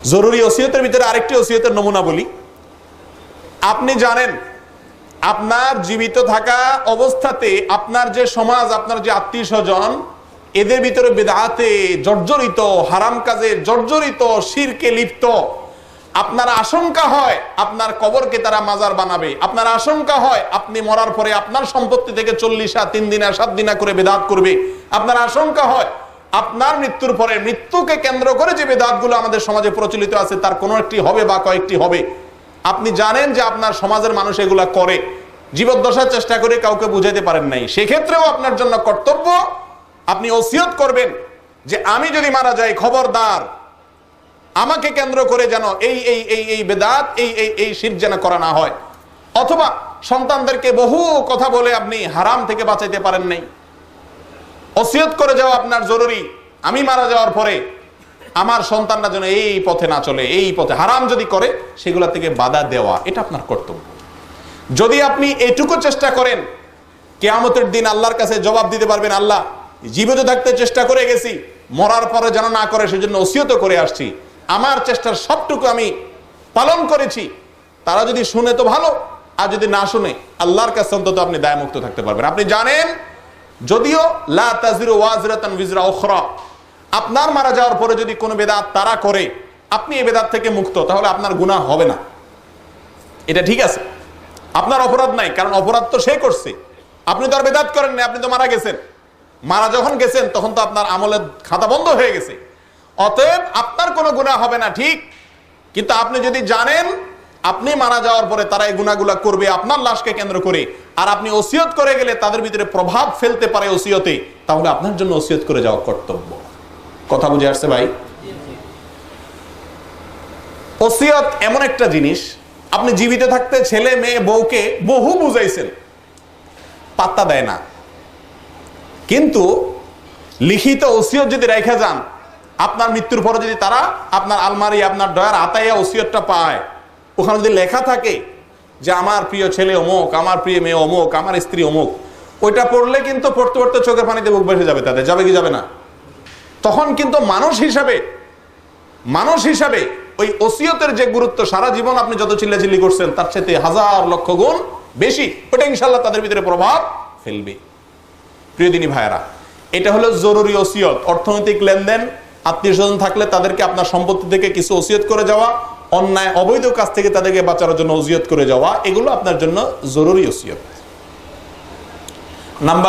জরুরি ওসিয়তের ভিতরে আরেকটি ওসিয়তের নমুনা বলি। আপনি জানেন, আপনার জীবিত থাকা অবস্থাতে আপনার যে সমাজ, আপনার যে আত্মীয় স্বজন, এদের ভিতরে বেদাতে জর্জরিত, হারাম কাজে জর্জরিত, শিরকে লিপ্ত। আপনার আশঙ্কা হয়, আপনার কবরকে তারা মাজার বানাবে। আপনার আশঙ্কা হয়, আপনি মরার পরে আপনার সম্পত্তি থেকে চল্লিশা তিন দিনা সাত দিনা করে বেদাত করবে। আপনার আশঙ্কা হয় আপনার মৃত্যুর পরে মৃত্যুকে কেন্দ্র করে যে বেদাতগুলো আমাদের সমাজে প্রচলিত আছে, তার কোনো একটি হবে বা কয়েকটি হবে। আপনি জানেন যে আপনার সমাজের মানুষ এগুলা করে। জীবদ্দশার চেষ্টা করে কাউকে বুঝাইতে পারেন নাই। সেক্ষেত্রেও আপনার জন্য কর্তব্য, আপনি ওসিয়ত করবেন যে আমি যদি মারা যাই, খবরদার, আমাকে কেন্দ্র করে যেন এই এই এই এই বেদাত, এই এই এই শির যেন করা না হয়। অথবা সন্তানদেরকে বহু কথা বলে আপনি হারাম থেকে বাঁচাইতে পারেন নাই। ওসিয়ত করে যাওয়া আপনার জরুরি। আমি মারা যাওয়ার পরে আমার সন্তানরা যেন এই পথে না চলে, এই পথে হারাম যদি করে, সেগুলা থেকে বাধা দেওয়া, এটা আপনার কর্তব্য। যদি আপনি এটুকু চেষ্টা করেন, কেয়ামতের দিন আল্লাহর কাছে জবাব দিতে পারবেন, আল্লাহ, জীবিত থাকতে চেষ্টা করে গেছি, মরার পরে যেন না করে, সেজন্য ওসিয়ত করে আসছি। আমার চেষ্টার সবটুকু আমি পালন করেছি। তারা যদি শুনে তো ভালো, আর যদি না শুনে, আল্লাহর কাছে অন্তত আপনি দায়মুক্ত থাকতে পারবেন। আপনি জানেন যদিও, লা তাজিরু ওয়াজরাতান আপনার মারা যাওয়ার পরে যদি কোনো বেদাত তারা করে, আপনি এই বেদাত থেকে মুক্ত, তাহলে আপনার গুনাহ হবে না। এটা ঠিক আছে। আপনার অপরাধ নাই, কারণ অপরাধ তো সে করছে। আপনি তো আর বেদাত করেন না আপনি তো মারা গেছেন। মারা যখন গেছেন, তখন তো আপনার আমলের খাতা বন্ধ হয়ে গেছে। অতএব আপনার কোনো গুনাহ হবে না, ঠিক? কিন্তু আপনি যদি জানেন আপনি মারা যাওয়ার পরে তারা এই গুণাগুলা করবে, আপনার লাশকে কেন্দ্র করে। আর আপনি ওসিয়ত করে গেলে তাদের ভিতরে প্রভাব ফেলতে পারে ওসিয়তে, তাহলে আপনার জন্য ওসিয়ত করে যাওয়া কর্তব্য। কথা বুঝে আসছে ভাই? ওসিয়ত এমন একটা জিনিস, আপনি জীবিত থাকতে ছেলে, মেয়ে, বউকে বহু বুঝাইছেন। পাত্তা দেয় না। কিন্তু লিখিত ওসিয়ত যদি রেখে যান, আপনার মৃত্যুর পরে যদি তারা আপনার আলমারি, আপনার ডয়ার আতাইয়া ওসিয়তটা পায় ওখানে যদি লেখা থাকে যে আমার প্রিয় ছেলে অমুক, আমার প্রিয় মেয়ে অমুক, আমার স্ত্রী অমুক, ওইটা পড়লে কিন্তু পড়তে পড়তে চোখের পানিতে বুক বেসে যাবে তাদের। যাবে কি যাবে না? তখন কিন্তু মানুষ হিসাবে মানুষ হিসাবে ওই ওসিয়তের যে গুরুত্ব, সারা জীবন আপনি যত চিল্লাচিল্লি করছেন, তার সাথে হাজার লক্ষ গুণ বেশি, ওটা ইনশাল্লাহ তাদের ভিতরে প্রভাব ফেলবে। প্রিয় দিনী ভাইয়েরা, এটা হলো জরুরি ওসিয়ত। অর্থনৈতিক লেনদেন, আত্মীয় স্বজন থাকলে তাদেরকে আপনার সম্পত্তি থেকে কিছু ওসিয়ত করে যাওয়া অন্যায়, অবৈধ কাজ থেকে তাদেরকে বাঁচানোর জন্য ওসিয়ত করে যাওয়া, এগুলো আপনার জন্য জরুরি ওসিয়ত। নাম্বার